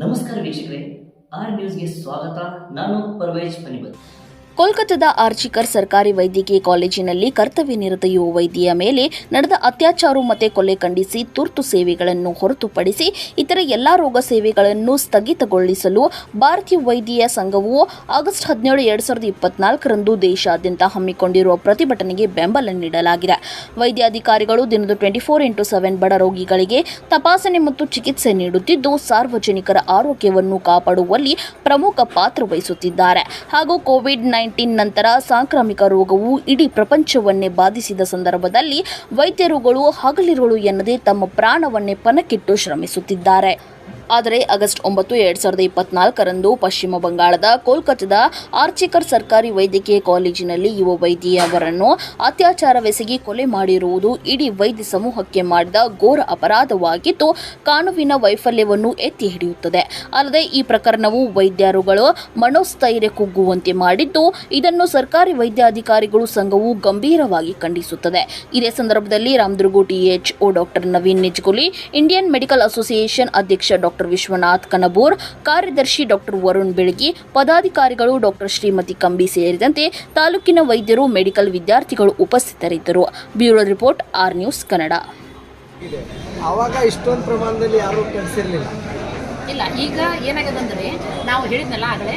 ನಮಸ್ಕಾರ ವೀಕ್ಷಕರೇ ಆರ್ ನ್ಯೂಸ್ಗೆ ಸ್ವಾಗತ. ನಾನು ಪರ್ವೇಜ್ ಪನಿಬತ್ ಕೋಲ್ಕತ್ತಾದ ಆರ್ಚಿಕರ್ ಸರ್ಕಾರಿ ವೈದ್ಯಕೀಯ ಕಾಲೇಜಿನಲ್ಲಿ ಕರ್ತವ್ಯ ನಿರತ ಯುವ ವೈದ್ಯೆಯ ಮೇಲೆ ನಡೆದ ಅತ್ಯಾಚಾರ ಮತ್ತು ಕೊಲೆ ಖಂಡಿಸಿ ತುರ್ತು ಸೇವೆಗಳನ್ನು ಹೊರತುಪಡಿಸಿ ಇತರ ಎಲ್ಲಾ ರೋಗ ಸೇವೆಗಳನ್ನು ಸ್ಥಗಿತಗೊಳಿಸಲು ಭಾರತೀಯ ವೈದ್ಯೀಯ ಸಂಘವು ಆಗಸ್ಟ್ ಹದಿನೇಳು, ಎರಡ್ ಸಾವಿರದ ಇಪ್ಪತ್ನಾಲ್ಕರಂದು ದೇಶಾದ್ಯಂತ ಹಮ್ಮಿಕೊಂಡಿರುವ ಪ್ರತಿಭಟನೆಗೆ ಬೆಂಬಲ ನೀಡಲಾಗಿದೆ. ವೈದ್ಯಾಧಿಕಾರಿಗಳು ದಿನದ ಟ್ವೆಂಟಿ ಫೋರ್ ಇಂಟು ಸೆವೆನ್ ಬಡ ರೋಗಿಗಳಿಗೆ ತಪಾಸಣೆ ಮತ್ತು ಚಿಕಿತ್ಸೆ ನೀಡುತ್ತಿದ್ದು, ಸಾರ್ವಜನಿಕರ ಆರೋಗ್ಯವನ್ನು ಕಾಪಾಡುವಲ್ಲಿ ಪ್ರಮುಖ ಪಾತ್ರ ವಹಿಸುತ್ತಿದ್ದಾರೆ. ಹಾಗೂ ಕೋವಿಡ್ ನೈನ್ಟೀನ್ ನಂತರ ಸಾಂಕ್ರಾಮಿಕ ರೋಗವು ಇಡೀ ಪ್ರಪಂಚವನ್ನೇ ಬಾಧಿಸಿದ ಸಂದರ್ಭದಲ್ಲಿ ವೈದ್ಯರುಗಳು ಹಗಲಿರುಳು ಎನ್ನದೇ ತಮ್ಮ ಪ್ರಾಣವನ್ನೇ ಪಣಕ್ಕಿಟ್ಟು ಶ್ರಮಿಸುತ್ತಿದ್ದಾರೆ. ಆದರೆ ಆಗಸ್ಟ್ ಒಂಬತ್ತು, ಎರಡ್ ಸಾವಿರದ ಇಪ್ಪತ್ನಾಲ್ಕರಂದು ಪಶ್ಚಿಮ ಬಂಗಾಳದ ಕೋಲ್ಕತ್ತಾದ ಆರ್ಚಿಕರ್ ಸರ್ಕಾರಿ ವೈದ್ಯಕೀಯ ಕಾಲೇಜಿನಲ್ಲಿ ಯುವ ವೈದ್ಯೆಯವರನ್ನು ಅತ್ಯಾಚಾರವೆಸಗಿ ಕೊಲೆ ಮಾಡಿರುವುದು ಇಡೀ ವೈದ್ಯ ಸಮೂಹಕ್ಕೆ ಮಾಡಿದ ಘೋರ ಅಪರಾಧವಾಗಿದ್ದು, ಕಾನೂನಿನ ವೈಫಲ್ಯವನ್ನು ಎತ್ತಿ ಹಿಡಿಯುತ್ತದೆ. ಅಲ್ಲದೆ ಈ ಪ್ರಕರಣವು ವೈದ್ಯರುಗಳು ಮನೋಸ್ಥೈರ್ಯ ಕುಗ್ಗುವಂತೆ ಮಾಡಿದ್ದು, ಇದನ್ನು ಸರ್ಕಾರಿ ವೈದ್ಯಾಧಿಕಾರಿಗಳು ಸಂಘವು ಗಂಭೀರವಾಗಿ ಖಂಡಿಸುತ್ತದೆ. ಇದೇ ಸಂದರ್ಭದಲ್ಲಿ Ramdurg THO doctor Naveen Nijguli, Indian medical association ಅಧ್ಯಕ್ಷ ಡಾಕ್ಟರ್ ವಿಶ್ವನಾಥ್ ಕನಬೂರ್ ಕಾರ್ಯದರ್ಶಿ ಡಾಕ್ಟರ್ ವರುಣ್ ಬೆಳಗಿ ಪದಾಧಿಕಾರಿಗಳು ಡಾಕ್ಟರ್ ಶ್ರೀಮತಿ ಕಂಬಿ ಸೇರಿದಂತೆ ತಾಲೂಕಿನ ವೈದ್ಯರು ಮೆಡಿಕಲ್ ವಿದ್ಯಾರ್ಥಿಗಳು ಉಪಸ್ಥಿತರಿದ್ದರು. Bureau report R news Kannada. ಅವಾಗ ಆವಾಗ ಇಷ್ಟೊಂದು ಪ್ರಮಾಣದಲ್ಲಿ ಯಾರೂ ಕಳಿಸಿರ್ಲಿಲ್ಲ ಇಲ್ಲ ಈಗ ಏನಾಗಿದೆ ಅಂದರೆ ನಾವು ಹೇಳಿದ್ನಲ್ಲ ಆಗಲೇ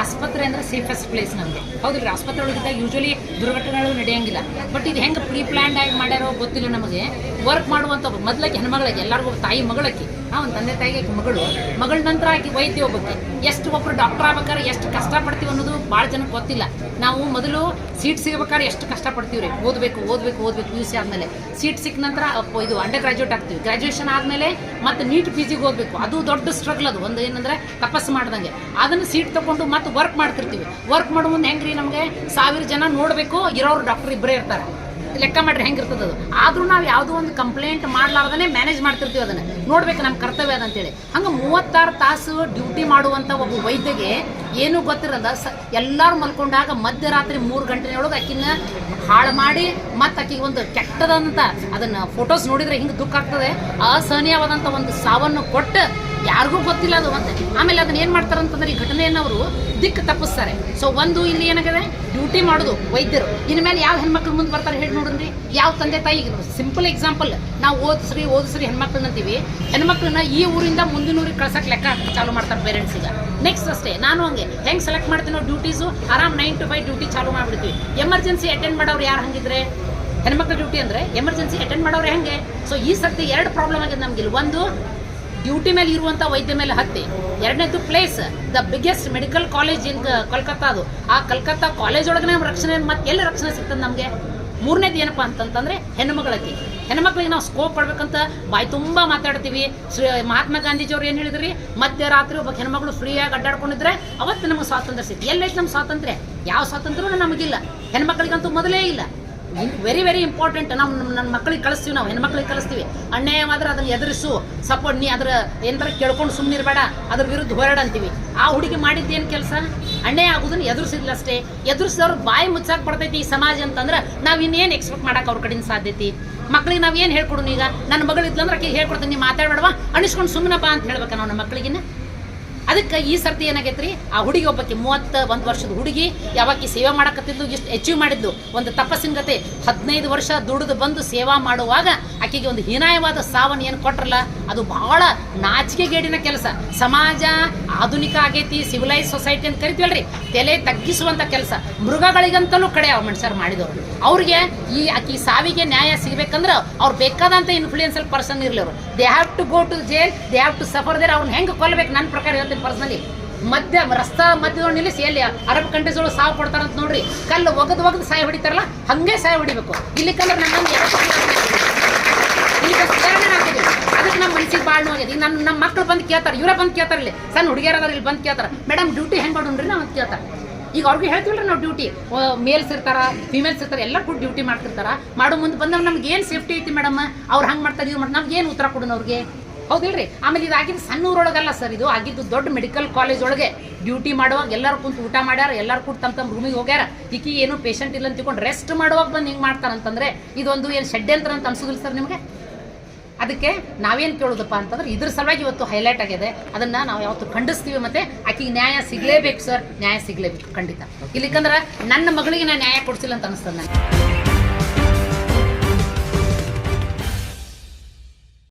ಆಸ್ಪತ್ರೆ ಅಂದರೆ ಸೇಫೆಸ್ಟ್ ಪ್ಲೇಸ್ ನಮಗೆ. ಹೌದಿಲ್ಲ ಆಸ್ಪತ್ರೆ ಒಳಗಿದ್ದಾಗ ಯೂಶಲಿ ದುರ್ಘಟನೆಗಳು ನಡೆಯಂಗಿಲ್ಲ. ಬಟ್ ಇದು ಹೆಂಗೆ ಪ್ರೀ ಪ್ಲ್ಯಾಂಡ್ ಆಗಿ ಮಾಡ್ಯಾರೋ ಗೊತ್ತಿಲ್ಲ ನಮಗೆ. ವರ್ಕ್ ಮಾಡುವಂಥ ಮೊದಲಕ್ಕೆ ಹೆಣ್ಮಗಳಿಗೆ ಎಲ್ಲರಿಗೂ ತಾಯಿ ಮಗಳಕ್ಕೆ. ಒಂದು ತಂದೆ ತಾಯಿಗೆ ಮಗಳು, ಮಗಳ ನಂತರ ಆಕೆ ವೈದ್ಯ ಹೋಗುತ್ತೆ ಎಷ್ಟು ಒಬ್ಬರು ಡಾಕ್ಟರ್ ಆಗ್ಬೇಕಾದ್ರೆ ಎಷ್ಟು ಕಷ್ಟಪಡ್ತೀವಿ ಅನ್ನೋದು ಭಾಳ ಜನಕ್ಕೆ ಗೊತ್ತಿಲ್ಲ. ನಾವು ಮೊದಲು ಸೀಟ್ ಸಿಗಬೇಕಾದ್ರೆ ಎಷ್ಟು ಕಷ್ಟಪಡ್ತೀವಿ ರೀ ಓದಬೇಕು ಓದಬೇಕು ಓದಬೇಕು ಯು ಸಿ ಆದಮೇಲೆ. ಸೀಟ್ ಸಿಕ್ಕ ನಂತರ ಇದು ಅಂಡರ್ ಗ್ರಾಜುಯೇಟ್ ಆಗ್ತೀವಿ. ಗ್ರಾಜುಯೇಷನ್ ಆದಮೇಲೆ ಮತ್ತೆ ನೀಟ್ ಪಿ ಜಿಗೆ ಓದಬೇಕು ಅದು ದೊಡ್ಡ ಸ್ಟ್ರಗಲ್ ಅದು. ಒಂದು ಏನಂದರೆ ತಪಸ್ಸು ಮಾಡ್ದಂಗೆ. ಅದನ್ನು ಸೀಟ್ ತೊಗೊಂಡು ಮತ್ತೆ ವರ್ಕ್ ಮಾಡ್ತಿರ್ತೀವಿ. ವರ್ಕ್ ಮಾಡೋ ಮುಂದೆ ಹೆಂಗ್ರಿ ನಮಗೆ? ಸಾವಿರ ಜನ ನೋಡಬೇಕು, ಇರೋರು ಡಾಕ್ಟರ್ ಇಬ್ಬರೇ ಇರ್ತಾರೆ. ಲೆಕ್ಕ ಮಾಡ್ರಿ ಹೆಂಗಿರ್ತದೆ ಅದು. ಆದರೂ ನಾವು ಯಾವುದೋ ಒಂದು ಕಂಪ್ಲೇಂಟ್ ಮಾಡ್ಲಾರ್ದೇ ಮ್ಯಾನೇಜ್ ಮಾಡ್ತಿರ್ತೀವಿ ಅದನ್ನ. ನೋಡ್ಬೇಕು ನಮ್ಮ ಕರ್ತವ್ಯ ಅದಂತೇಳಿ ಹಂಗೆ ಮೂವತ್ತಾರು ತಾಸು ಡ್ಯೂಟಿ ಮಾಡುವಂಥ ಒಬ್ಬ ವೈದ್ಯಗೆ ಏನೂ ಗೊತ್ತಿರಲ್ಲ, ಸ ಎಲ್ಲರೂ ಮಲ್ಕೊಂಡಾಗ ಮಧ್ಯರಾತ್ರಿ ಮೂರು ಗಂಟೆಯೊಳಗೆ ಆಕಿನ ಹಾಳು ಮಾಡಿ ಮತ್ತು ಆಕಿಗೆ ಒಂದು ಕೆಟ್ಟದಂತ ಅದನ್ನು ಫೋಟೋಸ್ ನೋಡಿದ್ರೆ ಹಿಂಗೆ ದುಃಖ ಆಗ್ತದೆ. ಅಸಹನೀಯವಾದಂಥ ಒಂದು ಸಾವನ್ನು ಕೊಟ್ಟು ಯಾರಿಗೂ ಗೊತ್ತಿಲ್ಲ ಅದು ಮತ್ತೆ. ಆಮೇಲೆ ಅದನ್ನ ಏನು ಮಾಡ್ತಾರೆ ಅಂತಂದ್ರೆ ಈ ಘಟನೆಯನ್ನು ಅವರು ದಿಕ್ಕು ತಪ್ಪಿಸ್ತಾರೆ. ಸೊ ಒಂದು ಇಲ್ಲಿ ಏನಾಗಿದೆ? ಡ್ಯೂಟಿ ಮಾಡೋದು, ವೈದ್ಯರು. ಇನ್ಮೇಲೆ ಮೇಲೆ ಯಾವ ಹೆಣ್ಮಕ್ಳು ಮುಂದೆ ಬರ್ತಾರೆ ಹೇಳಿ ನೋಡ್ರಿ. ಯಾವ ತಂದೆ ತಾಯಿ? ಸಿಂಪಲ್ ಎಕ್ಸಾಂಪಲ್ ನಾವು ಓದಿಸ್ರಿ ಓದಿಸ್ರಿ ಹೆಣ್ಮಕ್ಳನ್ನ ಅಂತೀವಿ. ಹೆಣ್ಮಕ್ಳನ್ನ ಈ ಊರಿಂದ ಮುಂದಿನ ಊರಿಗೆ ಕಳ್ಸಕ್ಕೆ ಲೆಕ್ಕ ಚಾಲು ಮಾಡ್ತಾರೆ ಈಗ. ನೆಕ್ಸ್ಟ್ ಅಷ್ಟೇ, ನಾನು ಹಂಗೆ. ಹೆಂಗೆ ಸೆಲೆಕ್ಟ್ ಮಾಡ್ತೀನೋ ಡ್ಯೂಟೀಸು ಆರಾಮ್ ನೈನ್ ಟು ಫೈವ್ ಡ್ಯೂಟಿ ಚಾಲು ಮಾಡ್ಬಿಡ್ತೀವಿ. ಎಮರ್ಜೆನ್ಸಿ ಅಟೆಂಡ್ ಮಾಡೋರು ಯಾರು ಹಂಗಿದ್ರೆ? ಹೆಣ್ಮಕ್ಳ ಡ್ಯೂಟಿ ಅಂದರೆ ಎಮರ್ಜೆನ್ಸಿ ಅಟೆಂಡ್ ಮಾಡೋರು ಹೆಂಗೆ? ಸೊ ಈ ಸರ್ತಿ ಎರಡು ಪ್ರಾಬ್ಲಮ್ ಆಗಿದೆ ನಮ್ಗೆ ಇಲ್ಲಿ ಒಂದು ಡ್ಯೂಟಿ ಮೇಲೆ ಇರುವಂಥ ವೈದ್ಯ ಮೇಲೆ ಹತ್ತಿ ಎರಡನೇದು place the biggest medical college in Calcutta ಅದು. ಆ ಕಲ್ಕತ್ತಾ ಕಾಲೇಜ್ ಒಳಗೆ ರಕ್ಷಣೆ ಮತ್ತೆ ಎಲ್ಲಿ ರಕ್ಷಣೆ ಸಿಗ್ತದೆ ನಮಗೆ? ಮೂರನೇದು ಏನಪ್ಪ ಅಂತಂತಂದ್ರೆ ಹೆಣ್ಮಕ್ಳಕ್ಕೆ ಹೆಣ್ಮಕ್ಳಿಗೆ ನಾವು ಸ್ಕೋಪ್ ಪಡ್ಬೇಕಂತ ಬಾಯಿ ತುಂಬ ಮಾತಾಡ್ತೀವಿ. ಶ್ರೀ ಮಹಾತ್ಮ ಗಾಂಧೀಜಿಯವ್ರು ಏನು ಹೇಳಿದ್ರಿ? ಮಧ್ಯರಾತ್ರಿ ಒಬ್ಬ ಹೆಣ್ಮಕ್ಳು ಫ್ರೀಯಾಗಿ ಅಡ್ಡಾಡ್ಕೊಂಡಿದ್ರೆ ಅವತ್ತು ನಮಗೆ ಸ್ವಾತಂತ್ರ್ಯ ಸಿಗ್ತದೆ. ಎಲ್ಲೈತೆ ನಮ್ಮ ಸ್ವಾತಂತ್ರ್ಯ? ಯಾವ ಸ್ವಾತಂತ್ರ್ಯನೂ ನಮಗಿಲ್ಲ. ಹೆಣ್ಮಕ್ಳಿಗಂತೂ ಮೊದಲೇ ಇಲ್ಲ. ವೆರಿ ವೆರಿ ಇಂಪಾರ್ಟೆಂಟ್ ನಾವು ನನ್ನ ಮಕ್ಕಳಿಗೆ ಕಳಿಸ್ತೀವಿ ನಾವು, ಹೆಣ್ಮಕ್ಳಿಗೆ ಕಳಿಸ್ತೀವಿ. ಮಾತ್ರ ಅದನ್ನು ಎದುರಿಸು ಸಪೋರ್ಟ್ ನೀ ಅದ್ರ ಏನಾರ ಕೇಳ್ಕೊಂಡು ಸುಮ್ಮನೆ ಇರಬೇಡ, ಅದ್ರ ವಿರುದ್ಧ ಹೋರಾಡ ಅಂತೀವಿ. ಆ ಹುಡುಗಿ ಮಾಡಿದ್ದೇನು ಕೆಲಸ? ಅನ್ಯಾಯ ಆಗೋದನ್ನು ಎದುರಿಸಿದ್ಲ ಅಷ್ಟೇ ಎದುರಿಸಿದವ್ರು ಬಾಯಿ ಮುಚ್ಚಾಕ್ ಬರ್ತೈತಿ ಈ ಸಮಾಜ ಅಂತಂದ್ರೆ ನಾವು ಇನ್ನೇನು ಎಕ್ಸ್ಪೆಕ್ಟ್ ಮಾಡೋಕೆ ಅವ್ರ ಕಡೆಯಿಂದ ಸಾಧ್ಯತೆ. ಮಕ್ಳಿಗೆ ನಾವು ಏನು ಹೇಳ್ಕೊಡೋಣ ಈಗ ನನ್ನ ಮಗಳು ಇದ್ಲಂದ್ರೆ ಆಕೆ ಹೇಳ್ಕೊಡ್ತೀನಿ ನೀವು ಮಾತಾಡಬೇಡವಾ? ಅಣಿಸ್ಕೊಂಡು ಸುಮ್ಮನಪ್ಪ ಅಂತ ಹೇಳ್ಬೇಕು ನಾವು ನಮ್ಮ ಮಕ್ಕಳಿಗಿನ್ನ ಅದಕ್ಕೆ ಈ ಸರ್ತಿ ಏನಾಗೈತ್ರಿ? ಆ ಹುಡುಗಿ ಒಬ್ಬಕ್ಕೆ ಮೂವತ್ತ ಒಂದು ವರ್ಷದ ಹುಡುಗಿ ಯಾವಾಗಿ ಸೇವೆ ಮಾಡಕತ್ತಿದ್ಲು, ಇಷ್ಟು ಅಚೀವ್ ಮಾಡಿದ್ಲು. ಒಂದು ತಪಸ್ಸಿನ ಕತೆ ಹದಿನೈದು ವರ್ಷ ದುಡಿದು ಬಂದು ಸೇವಾ ಮಾಡುವಾಗ ಆಕೆಗೆ ಒಂದು ಹೀನಾಯವಾದ ಸಾವನ್ನು ಏನು ಕೊಟ್ರಲ್ಲ, ಅದು ಬಹಳ ನಾಚಿಕೆಗೇಡಿನ ಕೆಲಸ. ಸಮಾಜ ಆಧುನಿಕ ಆಗೈತಿ ಸಿವಿಲೈಸ್ ಸೊಸೈಟಿ ಅಂತ ಕರಿತೀವಲ್ರಿ, ತಲೆ ತಗ್ಗಿಸುವಂಥ ಕೆಲಸ. ಮೃಗಗಳಿಗಂತಲೂ ಕಡೆ ಅವ ಮನುಷ್ಯರು ಮಾಡಿದವರು. ಅವ್ರಿಗೆ ಈ ಆಕೆ ಸಾವಿಗೆ ನ್ಯಾಯ ಸಿಗಬೇಕಂದ್ರೆ ಅವ್ರು ಬೇಕಾದಂಥ ಇನ್ಫ್ಲೂಯೆನ್ಸಲ್ ಪರ್ಸನ್ ಇರಲಿ ಅವರು. They have to go to jail they have to suffer there ಅವ್ರನ್ನ ಹೆಂಗೆ ಕೊಲ್ಲಬೇಕು ನನ್ನ ಪ್ರಕಾರ ಹೇಳ್ತೀನಿ. ಪರ್ಸನಲಿ ಮಧ್ಯ ರಸ್ತಾ ಮಧ್ಯದೊಳಗೆ ನಿಲ್ಲಿಸಿ, ಎಲ್ಲಿ ಅರಬ್ ಕಂಟ್ರೀಸ್ ಒಳಗೆ ಸಾವು ಕೊಡ್ತಾರಂತ ನೋಡ್ರಿ, ಕಲ್ಲು ಒಗದು ಒಗದು ಸಾಯಿ ಹೊಡಿತಾರಲ್ಲ, ಹಂಗೆ ಸಾಯಿ ಹೊಡಿಬೇಕು. ಇಲ್ಲಿ ಕಂದ್ರೆ ನಮ್ಮಂಗೆ ಅದಕ್ಕೆ ನಮ್ಮ ಮನಸ್ಸಿಗೆ ಭಾಳ ನೋವಾಗಿದೆ ಈಗ ನನ್ನ ನಮ್ಮ ಮಕ್ಳು ಬಂದು ಕೇಳ್ತಾರೆ, ಇವರೇ ಬಂದು ಕೇಳ್ತಾರೆ ಇಲ್ಲಿ. ಸಣ್ಣ ಹುಡುಗಿಯರದಾರ ಇಲ್ಲಿ ಬಂದು ಕೇಳ್ತಾರೆ. ಮೇಡಮ್ ಡ್ಯೂಟಿ ಹೆಂಗೆ ಮಾಡೋಣ್ರಿ? ನಾವು ಅಂತ ಕೇಳ್ತಾರೆ. ಈಗ ಅವ್ರಿಗೆ ಹೇಳ್ತೀವಿ ನಾವು ಡ್ಯೂಟಿ ಮೇಲ್ಸ್ ಇರ್ತಾರ ಫಿಮೇಲ್ಸ್ ಇರ್ತಾರೆ, ಎಲ್ಲ ಕೂಡ ಡ್ಯೂಟಿ ಮಾಡ್ತಿರ್ತಾರ. ಮಾಡೋ ಮುಂದೆ ಬಂದಾಗ ನಮ್ಗೆ ಏನು ಸೇಫ್ಟಿ ಐತಿ ಮೇಡಮ್? ಅವ್ರು ಹಂಗೆ ಮಾಡ್ತಾರೆ ಇವ್ರು ಮಾಡ್ತಾರೆ ನಮ್ಗೆ ಏನು ಉತ್ತರ ಕೊಡೋಣ ಅವ್ರಿಗೆ? ಹೌದಿಲ್ರಿ? ಆಮೇಲೆ ಇದು ಆಗಿದ್ದು ಸಣ್ಣ ಊರೊಳಗಲ್ಲ ಸರ್ ಇದು. ಆಗಿದ್ದು ದೊಡ್ಡ ಮೆಡಿಕಲ್ ಕಾಲೇಜ್ ಒಳಗೆ ಡ್ಯೂಟಿ ಮಾಡುವಾಗ ಎಲ್ಲರೂ ಕುಂತು ಊಟ ಮಾಡ್ಯಾರ, ಎಲ್ಲರೂ ಕೂಡ ತಮ್ಮ ತಮ್ಮ ರೂಮಿಗೆ ಹೋಗ್ಯಾರ. ಈಕಿ ಏನು ಪೇಷಂಟ್ ಇಲ್ಲ ಅಂತ ರೆಸ್ಟ್ ಮಾಡುವಾಗ ಬಂದು ಹಿಂಗೆ ಮಾಡ್ತಾರಂತಂದ್ರೆ ಇದೊಂದು ಏನು ಷಡ್ಯಂತ್ರ ಅಂತ ಅನ್ಸೋದಿಲ್ಲ ಸರ್ ನಿಮಗೆ? ಅದಕ್ಕೆ ನಾವೇನು ಕೇಳೋದಪ್ಪ ಅಂತಂದ್ರೆ ಇದ್ರ ಸಲುವಾಗಿ ಇವತ್ತು ಹೈಲೈಟ್ ಆಗಿದೆ. ಅದನ್ನ ನಾವು ಯಾವತ್ತು ಖಂಡಿಸ್ತೀವಿ ಮತ್ತೆ ಆಕೆಗೆ ನ್ಯಾಯ ಸಿಗಲೇಬೇಕು ಸರ್. ನ್ಯಾಯ ಸಿಗ್ಲೇಬೇಕು, ಖಂಡಿತ. ಇಲ್ಲಿಕಂದ್ರೆ ನನ್ನ ಮಗಳಿಗೆ ನಾನು ನ್ಯಾಯ ಕೊಡಿಸಿಲ್ಲ ಅಂತ ಅನಿಸ್ತದೆ ನನಗೆ